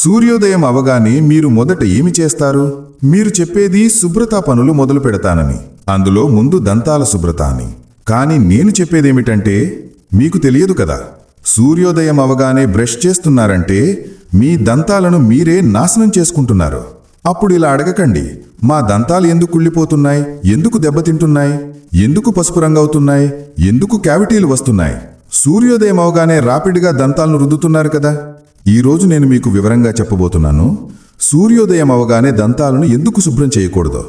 సూర్యోదయం అవగానే మీరు మొదట ఏమి చేస్తారు? మీరు చెప్పేది శుభ్రతా పనులు మొదలు పెడతానని అందులో ముందు దంతాల శుభ్రత అని. కానీ నేను చెప్పేదేమిటంటే మీకు తెలియదు కదా సూర్యోదయం అవగానే బ్రష్ చేస్తున్నారంటే మీ దంతాలను మీరే నాశనం చేసుకుంటున్నారు. అప్పుడు ఇలా అడగకండి మా దంతాలు ఎందుకు కుళ్ళిపోతున్నాయి? ఎందుకు దెబ్బతింటున్నాయి? ఎందుకు పసుపు రంగవుతున్నాయి? ఎందుకు క్యావిటీలు వస్తున్నాయి? సూర్యోదయం అవగానే రాపిడ్గా దంతాలను రుద్దుతున్నారు కదా. ఈరోజు నేను మీకు వివరంగా చెప్పబోతున్నాను. సూర్యోదయం అవగానే దంతాలను ఎందుకు శుభ్రం చేయకూడదు?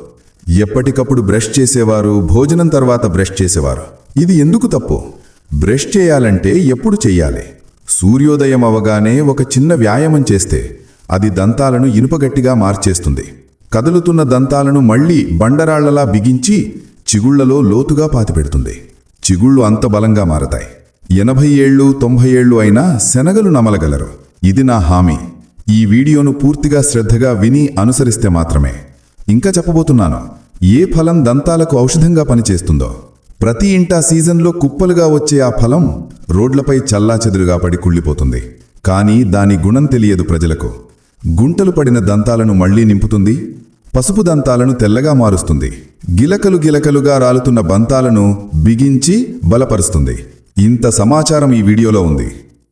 ఎప్పటికప్పుడు బ్రష్ చేసేవారు భోజనం తర్వాత బ్రష్ చేసేవారు. ఇది ఎందుకు తప్పు? బ్రష్ చేయాలంటే ఎప్పుడు చెయ్యాలి సూర్యోదయం అవగానే ఒక చిన్న వ్యాయామం చేస్తే అది దంతాలను ఇనుపగట్టిగా మార్చేస్తుంది. కదులుతున్న దంతాలను మళ్ళీ బండరాళ్ళలా బిగించి చిగుళ్ళలో లోతుగా పాతిపెడుతుంది. చిగుళ్ళు అంత బలంగా మారతాయి. ఎనభై ఏళ్ళు తొంభై ఏళ్ళు అయినా శనగలు నమలగలరు. ఇది నా హామీ. ఈ వీడియోను పూర్తిగా శ్రద్ధగా విని అనుసరిస్తే మాత్రమే. ఇంకా చెప్పబోతున్నాను. ఏ ఫలం దంతాలకు ఔషధంగా పనిచేస్తుందో. ప్రతి ఇంటా సీజన్లో కుప్పలుగా వచ్చే ఆ ఫలం రోడ్లపై చల్లాచెదురుగా పడి కుళ్ళిపోతుంది. కానీ దాని గుణం తెలియదు ప్రజలకు. గుంటలు పడిన దంతాలను మళ్ళీ నింపుతుంది. పసుపు దంతాలను తెల్లగా మారుస్తుంది. గిలకలు గిలకలుగా రాలుతున్న బంతాలను బిగించి బలపరుస్తుంది. ఇంత సమాచారం ఈ వీడియోలో ఉంది.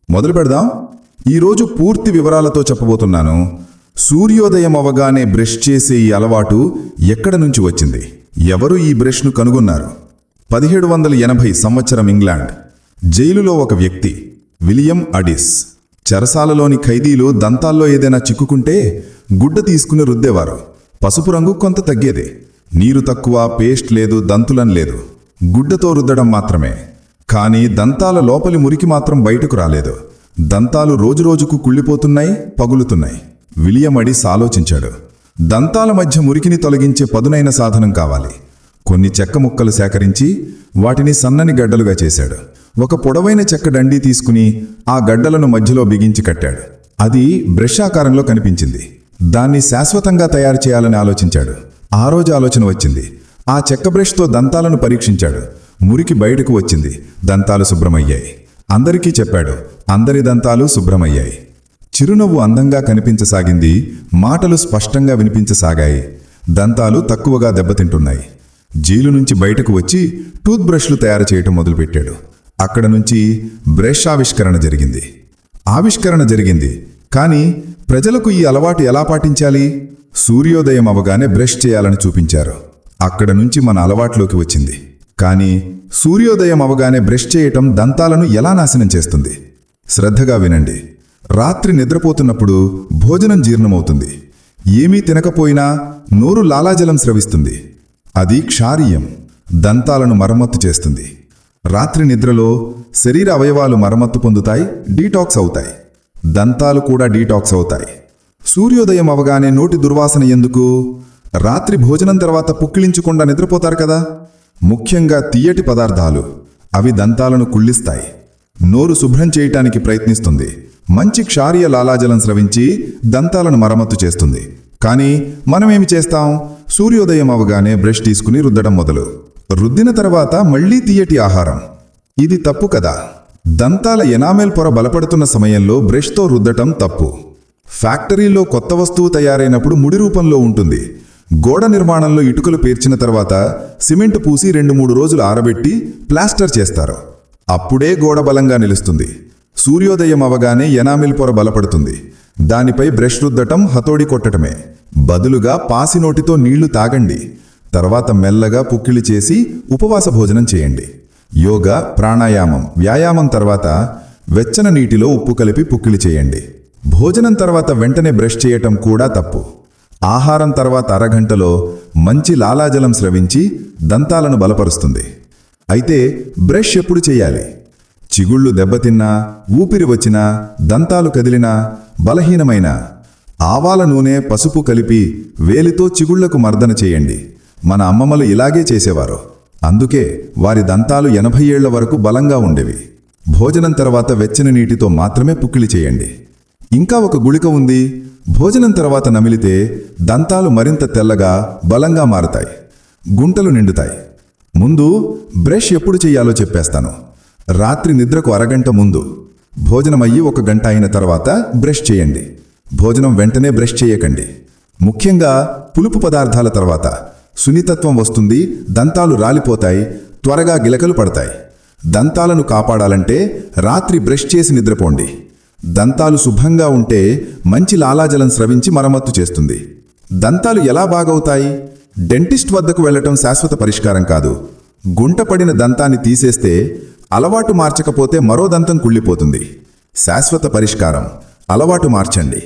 మొదలు పెడదాం. ఈరోజు పూర్తి వివరాలతో చెప్పబోతున్నాను. సూర్యోదయం అవగానే బ్రష్ చేసే ఈ అలవాటు ఎక్కడ నుంచి వచ్చింది? ఎవరు ఈ బ్రష్ను కనుగొన్నారు? పదిహేడు వందల ఎనభై సంవత్సరం ఇంగ్లాండ్. జైలులో ఒక వ్యక్తి విలియం అడిస్. చెరసాలలోని ఖైదీలు దంతాల్లో ఏదైనా చిక్కుకుంటే గుడ్డ తీసుకుని రుద్దేవారు. పసుపు రంగు కొంత తగ్గేది. నీరు తక్కువ పేస్ట్ లేదు దంతులం లేదు. గుడ్డతో రుద్దడం మాత్రమే. కానీ దంతాల లోపలి మురికి మాత్రం బయటకు రాలేదు. దంతాలు రోజురోజుకు కుళ్ళిపోతున్నాయి పగులుతున్నాయి. విలియం అడిస్ ఆలోచించాడు దంతాల మధ్య మురికిని తొలగించే పదునైన సాధనం కావాలి. కొన్ని చెక్క ముక్కలు సేకరించి వాటిని సన్నని గడ్డలుగా చేశాడు. ఒక పొడవైన చెక్క డండి తీసుకుని ఆ గడ్డలను మధ్యలో బిగించి కట్టాడు. అది బ్రష్ ఆకారంలో కనిపించింది. దాన్ని శాశ్వతంగా తయారు చేయాలని ఆలోచించాడు. ఆ రోజు ఆలోచన వచ్చింది. ఆ చెక్క బ్రష్తో దంతాలను పరీక్షించాడు. మురికి బయటకు వచ్చింది. దంతాలు శుభ్రమయ్యాయి. అందరికీ చెప్పాడు. అందరి దంతాలు శుభ్రమయ్యాయి. చిరునవ్వు అందంగా కనిపించసాగింది. మాటలు స్పష్టంగా వినిపించసాగాయి. దంతాలు తక్కువగా దెబ్బతింటున్నాయి. జైలు నుంచి బయటకు వచ్చి టూత్ బ్రష్లు తయారు చేయటం మొదలుపెట్టాడు. అక్కడ నుంచి బ్రష్ ఆవిష్కరణ జరిగింది. ఆవిష్కరణ జరిగింది. కానీ ప్రజలకు ఈ అలవాటు ఎలా పాటించాలి? సూర్యోదయం అవగానే బ్రష్ చేయాలని చూపించారు. అక్కడ నుంచి మన అలవాట్లోకి వచ్చింది. కానీ సూర్యోదయం అవగానే బ్రష్ చేయటం దంతాలను ఎలా నాశనం చేస్తుంది? శ్రద్ధగా వినండి. రాత్రి నిద్రపోతున్నప్పుడు భోజనం జీర్ణమవుతుంది. ఏమీ తినకపోయినా నోరు లాలాజలం స్రవిస్తుంది. అది క్షారీయం. దంతాలను మరమ్మత్తు చేస్తుంది. రాత్రి నిద్రలో శరీర అవయవాలు మరమ్మత్తు పొందుతాయి డీటాక్స్ అవుతాయి. దంతాలు కూడా డీటాక్స్ అవుతాయి. సూర్యోదయం అవగానే నోటి దుర్వాసన ఎందుకు? రాత్రి భోజనం తర్వాత పుక్కిలించకుండా నిద్రపోతారు కదా. ముఖ్యంగా తీయటి పదార్థాలు. అవి దంతాలను కుళ్ళిస్తాయి. నోరు శుభ్రం చేయటానికి ప్రయత్నిస్తుంది. మంచి క్షారీయ లాలాజలం స్రవించి దంతాలను మరమ్మతు చేస్తుంది. కానీ మనమేమి చేస్తాం? సూర్యోదయం అవగానే బ్రష్ తీసుకుని రుద్దడం మొదలు. రుద్దిన తర్వాత మళ్ళీ తీయటి ఆహారం. ఇది తప్పు కదా. దంతాల ఎనామెల్ పొర బలపడుతున్న సమయంలో బ్రష్తో రుద్దటం తప్పు. ఫ్యాక్టరీలో కొత్త వస్తువు తయారైనప్పుడు ముడి రూపంలో ఉంటుంది. గోడ నిర్మాణంలో ఇటుకలు పేర్చిన తర్వాత సిమెంట్ పూసి రెండు మూడు రోజులు ఆరబెట్టి ప్లాస్టర్ చేస్తారు. అప్పుడే గోడ బలంగా నిలుస్తుంది. సూర్యోదయం అవగానే ఎనామిల్ పొర బలపడుతుంది. దానిపై బ్రష్ రుద్దటం హతోడి కొట్టటమే. బదులుగా పాసి నోటితో నీళ్ళు తాగండి. తర్వాత మెల్లగా పుక్కిలి చేసి ఉపవాస భోజనం చేయండి. యోగా ప్రాణాయామం వ్యాయామం తర్వాత వెచ్చని నీటిలో ఉప్పు కలిపి పుక్కిలి చేయండి. భోజనం తర్వాత వెంటనే బ్రష్ చేయటం కూడా తప్పు. ఆహారం తర్వాత అరగంటలో మంచి లాలాజలం స్రవించి దంతాలను బలపరుస్తుంది. అయితే బ్రష్ ఎప్పుడు చేయాలి? చిగుళ్ళు దెబ్బతిన్నా ఊపిరి వచ్చినా దంతాలు కదిలినా బలహీనమైన ఆవాల నూనె పసుపు కలిపి వేలితో చిగుళ్ళకు మర్దన చేయండి. మన అమ్మమ్మలు ఇలాగే చేసేవారు. అందుకే వారి దంతాలు ఎనభై ఏళ్ళ వరకు బలంగా ఉండేవి. భోజనం తర్వాత వెచ్చని నీటితో మాత్రమే పుక్కిలి చేయండి. ఇంకా ఒక గుళిక ఉంది. భోజనం తర్వాత నమిలితే దంతాలు మరింత తెల్లగా బలంగా మారతాయి. గుంటలు నిండుతాయి. ముందు బ్రష్ ఎప్పుడు చెయ్యాలో చెప్పేస్తాను. రాత్రి నిద్రకు అరగంట ముందు. భోజనమయ్యి ఒక గంట అయిన తర్వాత బ్రష్ చేయండి. భోజనం వెంటనే బ్రష్ చేయకండి. ముఖ్యంగా పులుపు పదార్థాల తర్వాత. సున్నితత్వం వస్తుంది దంతాలు రాలిపోతాయి త్వరగా గిలకలు పడతాయి. దంతాలను కాపాడాలంటే రాత్రి బ్రష్ చేసి నిద్రపోండి. దంతాలు శుభ్రంగా ఉంటే మంచి లాలాజలం స్రవించి మరమ్మత్తు చేస్తుంది. దంతాలు ఎలా బాగవుతాయి? డెంటిస్ట్ వద్దకు వెళ్ళటం శాశ్వత పరిష్కారం కాదు. గుంటపడిన దంతాన్ని తీసేస్తే అలవాటు మార్చకపోతే మరో దంతం కుళ్ళిపోతుంది. శాశ్వత పరిష్కారం. అలవాటు మార్చండి.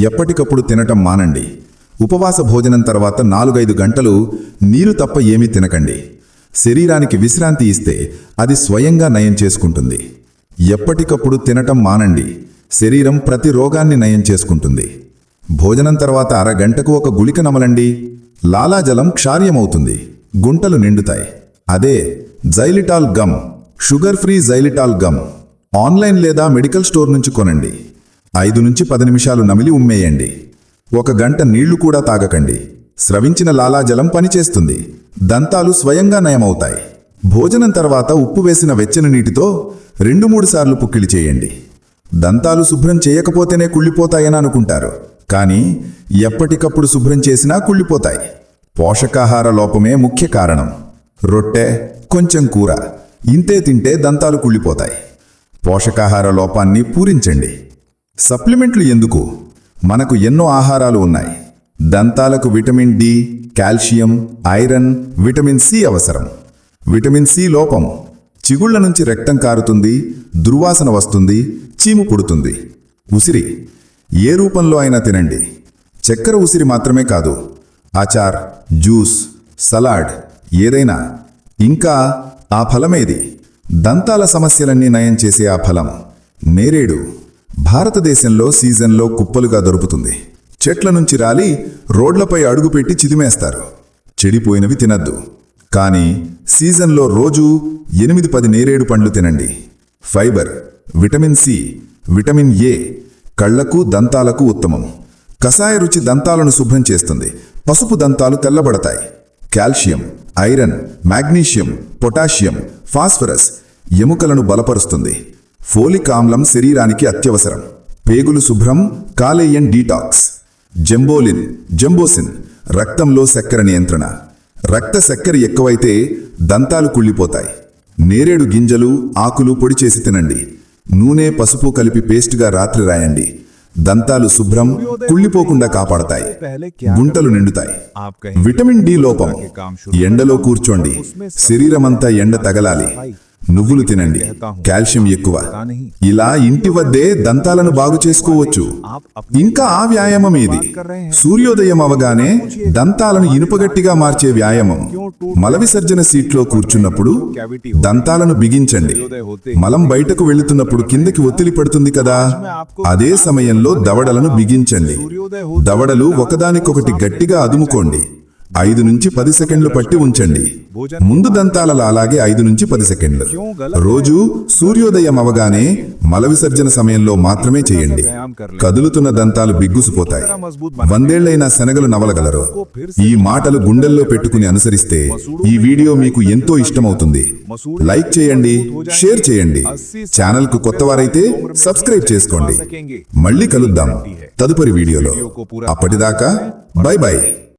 ఎప్పటికప్పుడు తినటం మానండి. ఉపవాస భోజనం తర్వాత నాలుగైదు గంటలు నీరు తప్ప ఏమీ తినకండి. శరీరానికి విశ్రాంతి ఇస్తే అది స్వయంగా నయం చేసుకుంటుంది. ఎప్పటికప్పుడు తినటం మానండి. శరీరం ప్రతి రోగాన్ని నయం చేసుకుంటుంది. భోజనం తర్వాత అరగంటకు ఒక గుళిక నమలండి. లాలాజలం క్షార్యమవుతుంది. గుంటలు నిండుతాయి. అదే xylitol gum sugar free xylitol gum. Online లేదా మెడికల్ స్టోర్ నుంచి కొనండి. ఐదు నుంచి పది నిమిషాలు నమిలి ఉమ్మేయండి. ఒక గంట నీళ్ళు కూడా తాగకండి. స్రవించిన లాలాజలం పనిచేస్తుంది. దంతాలు స్వయంగా నయమవుతాయి. భోజనం తర్వాత ఉప్పు వేసిన వెచ్చని నీటితో రెండు మూడు సార్లు పుక్కిలి చేయండి. దంతాలు శుభ్రం చేయకపోతేనే కుళ్ళిపోతాయని అనుకుంటారు. కానీ ఎప్పటికప్పుడు శుభ్రం చేసినా కుళ్ళిపోతాయి. పోషకాహార లోపమే ముఖ్య కారణం. రొట్టె కొంచెం కూర. ఇంతే తింటే దంతాలు కుళ్ళిపోతాయి. పోషకాహార లోపాన్ని పూరించండి. సప్లిమెంట్లు ఎందుకు? మనకు ఎన్నో ఆహారాలు ఉన్నాయి. దంతాలకు vitamin D calcium iron vitamin C అవసరం. విటమిన్ సి లోపం. చిగుళ్ళ నుంచి రక్తం కారుతుంది దుర్వాసన వస్తుంది చీము పుడుతుంది. ఉసిరి. ఏ రూపంలో అయినా తినండి. చక్కెర ఉసిరి మాత్రమే కాదు. ఆచార్ జ్యూస్ సలాడ్ ఏదైనా. ఇంకా ఆ ఫలమేది దంతాల సమస్యలన్నీ నయం చేసే ఆ ఫలం. నేరేడు. భారతదేశంలో సీజన్లో కుప్పలుగా దొరుకుతుంది. చెట్ల నుంచి రాలి రోడ్లపై అడుగుపెట్టి చిదిమేస్తారు. చెడిపోయినవి తినద్దు. కానీ సీజన్లో రోజు ఎనిమిది పది నేరేడు పండ్లు తినండి. Fibre vitamin C vitamin A కళ్ళకు దంతాలకు ఉత్తమం. కషాయ రుచి దంతాలను శుభ్రం చేస్తుంది. పసుపు దంతాలు తెల్లబడతాయి. Calcium iron magnesium potassium phosphorus ఎముకలను బలపరుస్తుంది. ఫోలిక్ ఆమ్లం శరీరానికి అత్యవసరం. పేగులు శుభ్రం కాలేయన్ డీటాక్స్. జంబోలిన్ జంబోసిన్ రక్తంలో చక్కెర నియంత్రణ. రక్త చక్కెర ఎక్కువైతే దంతాలు కుళ్ళిపోతాయి. నేరేడు గింజలు ఆకులు పొడి చేసి తినండి. నూనె పసుపు కలిపి పేస్ట్గా రాత్రి రాయండి. దంతాలు శుభ్రం కుళ్ళిపోకుండా కాపాడతాయి. గుంటలు నిండుతాయి. విటమిన్ డి లోపం. ఎండలో కూర్చోండి. శరీరమంతా ఎండ తగలాలి. నువ్వులు తినండి. కాల్షియం ఎక్కువ. ఇలా ఇంటి వద్దే దంతాలను బాగు చేసుకోవచ్చు. ఇంకా ఆ వ్యాయామం ఏది? సూర్యోదయం అవగానే దంతాలను ఇనుపగట్టిగా మార్చే వ్యాయామం. మల విసర్జన సీట్లో కూర్చున్నప్పుడు దంతాలను బిగించండి. మలం బయటకు వెళుతున్నప్పుడు కిందకి ఒత్తిడి పడుతుంది కదా? అదే సమయంలో దవడలను బిగించండి. దవడలు ఒకదానికొకటి గట్టిగా అదుముకోండి. ఐదు నుంచి పది సెకండ్లు పట్టి ఉంచండి. ముందు దంతాలలో అలాగే ఐదు నుంచి పది సెకండ్లు. రోజు సూర్యోదయం అవగానే మల విసర్జన సమయంలో మాత్రమే చేయండి. కదులుతున్న దంతాలు బిగ్గుసిపోతాయి. వందేళ్ళైనా శనగలు నవలగలరు. ఈ మాటలు గుండెల్లో పెట్టుకుని అనుసరిస్తే ఈ వీడియో మీకు ఎంతో ఇష్టమవుతుంది. లైక్ చేయండి షేర్ చేయండి. ఛానల్కు కొత్తవారైతే సబ్స్క్రైబ్ చేసుకోండి. మళ్ళీ కలుద్దాం. తదుపరి వీడియోలో. అప్పటిదాకా బై బై.